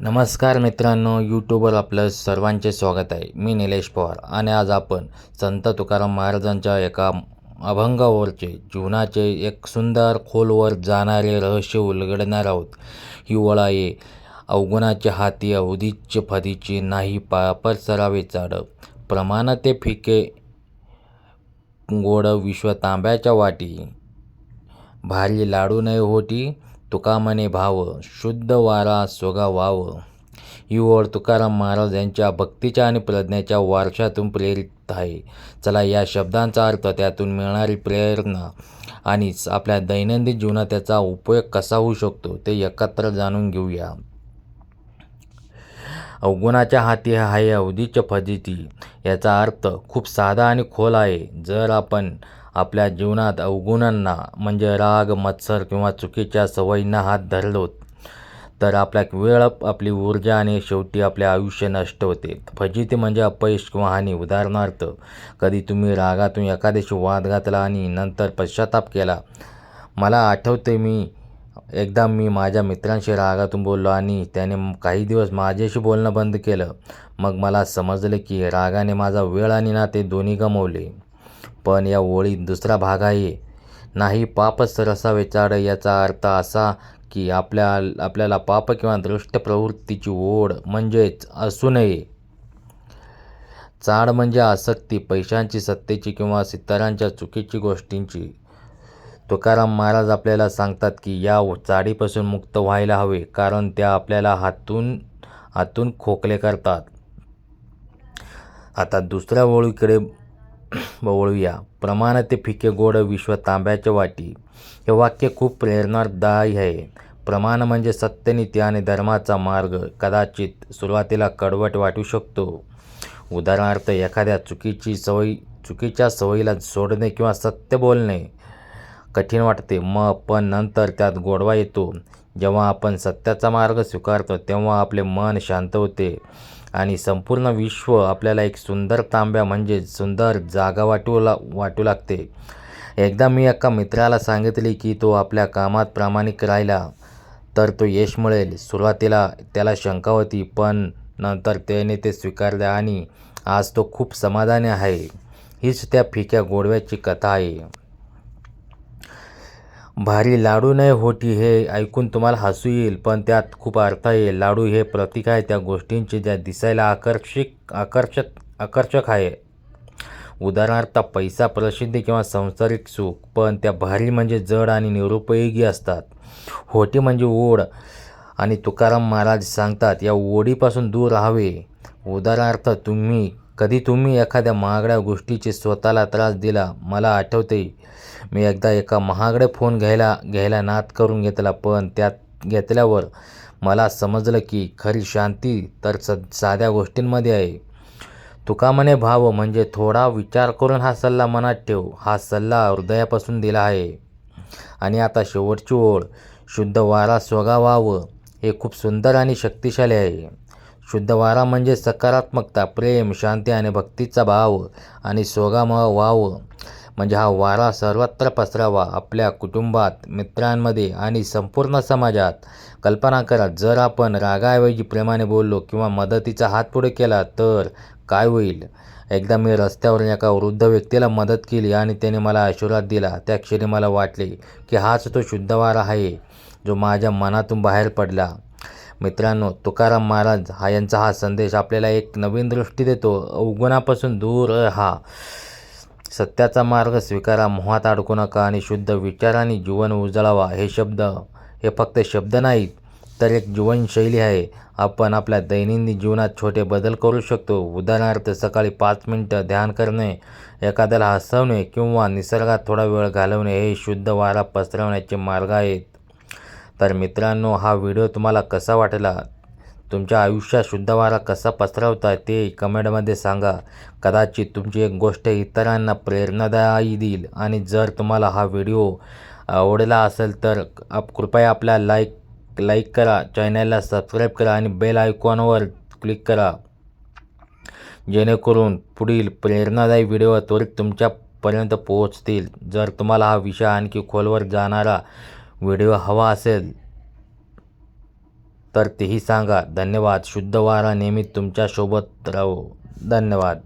नमस्कार मित्रांनो यूट्यूबवर आपलं सर्वांचे स्वागत आहे. मी निलेश पवार आणि आज आपण संत तुकाराम महाराजांच्या एका अभंगावरचे जीवनाचे एक सुंदर खोलवर जाणारे रहस्य उलगडणार आहोत. हिवाळा ये अवगुणाचे हाती अवधीचे फदीची नाही पापर सरावे चाड. प्रमाण ते फिके गोड विश्व तांब्याच्या वाटी. भारी लाडू नये होती तुकामने भाव शुद्ध वारा सोगा वाव. ही ओळ तुकाराम महाराज यांच्या भक्तीच्या आणि प्रज्ञेच्या वारशातून प्रेरित आहे. चला या शब्दांचा अर्थ त्यातून मिळणारी प्रेरणा आणि आपल्या दैनंदिन जीवनात त्याचा उपयोग कसा होऊ शकतो ते एकत्र जाणून घेऊया. अवगुणाच्या हाती आहे अवधीच्या फजिती. याचा अर्थ खूप साधा आणि खोल आहे. जर आपण आपल्या जीवनात अवगुणांना म्हणजे राग मत्सर किंवा चुकीच्या सवयींना हात धरलो तर आपल्या वेळ आपली ऊर्जा आणि शेवटी आपले आयुष्य नष्ट होते. फजिती म्हणजे अपयश किंवा हानी. उदाहरणार्थ कधी तुम्ही रागातून एखाद्याशी वाद घातला आणि नंतर पश्चाताप केला. मला आठवते मी एकदा मी माझ्या मित्रांशी रागातून बोललो आणि त्याने काही दिवस माझ्याशी बोलणं बंद केलं. मग मला समजलं की रागाने माझा वेळ आणि नाते दोन्ही गमवले. पण या ओळीत दुसरा भाग आहे नाही. पापच रसावे विचार याचा अर्थ असा की आपल्या आपल्याला पाप किंवा दृष्ट प्रवृत्तीची ओढ म्हणजेच असू नये. चाड म्हणजे आसक्ती पैशांची सत्तेची किंवा सितारांच्या चुकीची गोष्टींची. तुकाराम महाराज आपल्याला सांगतात की या चाडीपासून मुक्त व्हायला हवे कारण त्या आपल्याला हातून हातून खोकले करतात. आता दुसऱ्या ओळीकडे वळूया. प्रमाण ते फिके गोड विश्व तांब्याच्या वाटी. हे वाक्य खूप प्रेरणादायी आहे. प्रमाण म्हणजे सत्यनीती आणि धर्माचा मार्ग. कदाचित सुरुवातीला कडवट वाटू शकतो. उदाहरणार्थ एखाद्या चुकीची सवयी चुकीच्या सवयीला सोडणे किंवा सत्य बोलणे कठीण वाटते. मग पण नंतर त्यात गोडवा येतो. जेव्हा आपण सत्याचा मार्ग स्वीकारतो तेव्हा आपले मन शांत होते. आणि संपूर्ण विश्व आपल्याला एक सुंदर तांब्या म्हणजे सुंदर जागा वाटू ला वाटू लागते. एकदा मी एका मित्राला सांगितले की तो आपल्या कामात प्रामाणिक राहिला तर तो यश मिळेल. सुरुवातीला त्याला शंका होती पण नंतर त्याने ते स्वीकारले आणि आज तो खूप समाधानी आहे. हीच त्या फिक्या गोडव्याची कथा आहे. भारी लाडू नाही होती हे ऐकून तुम्हाला हसू येईल पण त्यात खूप अर्थ येईल लाडू हे प्रतीक आहे. त्या गोष्टींचे ज्या दिसायला आकर्षक आकर्षक आकर्षक आहे. उदाहरणार्थ पैसा प्रसिद्धी किंवा संसारिक सुख पण त्या भारी म्हणजे जड आणि निरुपयोगी असतात. होटी म्हणजे ओढ आणि तुकाराम महाराज सांगतात या ओढीपासून दूर राहावे. उदाहरणार्थ तुम्ही कधी तुम्ही एखाद्या महागड्या गोष्टीचे स्वतःला त्रास दिला मला आठवते मी एकदा एका महागडे फोन घ्यायला घ्यायला नाद करून घेतला पण त्यात घेतल्यावर मला समजलं की खरी शांती तर स साध्या गोष्टींमध्ये आहे. तुका म्हणे भाव म्हणजे थोडा विचार करून हा सल्ला मनात ठेव. हा सल्ला हृदयापासून दिला आहे. आणि आता शेवटची ओळ शुद्ध वारा स्वगा व्हावं हे खूप सुंदर आणि शक्तिशाली आहे. शुद्ध वारा म्हणजे सकारात्मकता प्रेम शांती आणि भक्तीचा भाव आणि सोगाम व्हावं म्हणजे हा वारा सर्वत्र पसरावा. आपल्या कुटुंबात मित्रांमध्ये आणि संपूर्ण समाजात. कल्पना करा जर आपण रागाऐवजी प्रेमाने बोललो किंवा मदतीचा हात पुढे केला तर काय होईल? एकदा मी रस्त्यावरून एका वृद्ध व्यक्तीला मदत केली आणि त्याने मला आशीर्वाद दिला. त्या क्षणी मला वाटले की हाच तो शुद्ध वारा आहे जो माझ्या मनातून बाहेर पडला. मित्रांनो तुकाराम महाराज हा यांचा हा संदेश आपल्याला एक नवीन दृष्टी देतो. अवगुणापासून दूर हा सत्याचा मार्ग स्वीकारा मोहात अडकू नका आणि शुद्ध विचाराने जीवन उजळावा. हे शब्द हे फक्त शब्द नाहीत तर एक जीवनशैली आहे. आपण आपल्या दैनंदिन जीवनात छोटे बदल करू शकतो. उदाहरणार्थ सकाळी पाच मिनटं ध्यान करणे एखाद्याला हसवणे किंवा निसर्गात थोडा वेळ घालवणे हे शुद्ध वारा पसरवण्याचे मार्ग आहेत. तर मित्रांनो हा व्हिडिओ तुम्हाला कसा वाटला? तुमच्या आयुष्यात शुद्ध वारा कसा पसरवता ते कमेंटमध्ये सांगा. कदाचित तुमची एक गोष्ट इतरांना प्रेरणादायी देईल. आणि जर तुम्हाला हा व्हिडिओ आवडला असेल तर आप कृपया आपल्या लाईक लाईक करा चॅनलला सबस्क्राईब करा आणि बेल आयकॉनवर क्लिक करा. जेणेकरून पुढील प्रेरणादायी व्हिडिओ त्वरित तुमच्यापर्यंत पोहोचतील. जर तुम्हाला हा विषय आणखी खोलवर जाणारा व्हिडिओ हवा असेल तर तेही सांगा. धन्यवाद. शुद्ध वारा नेहमी तुमच्यासोबत राहो. धन्यवाद.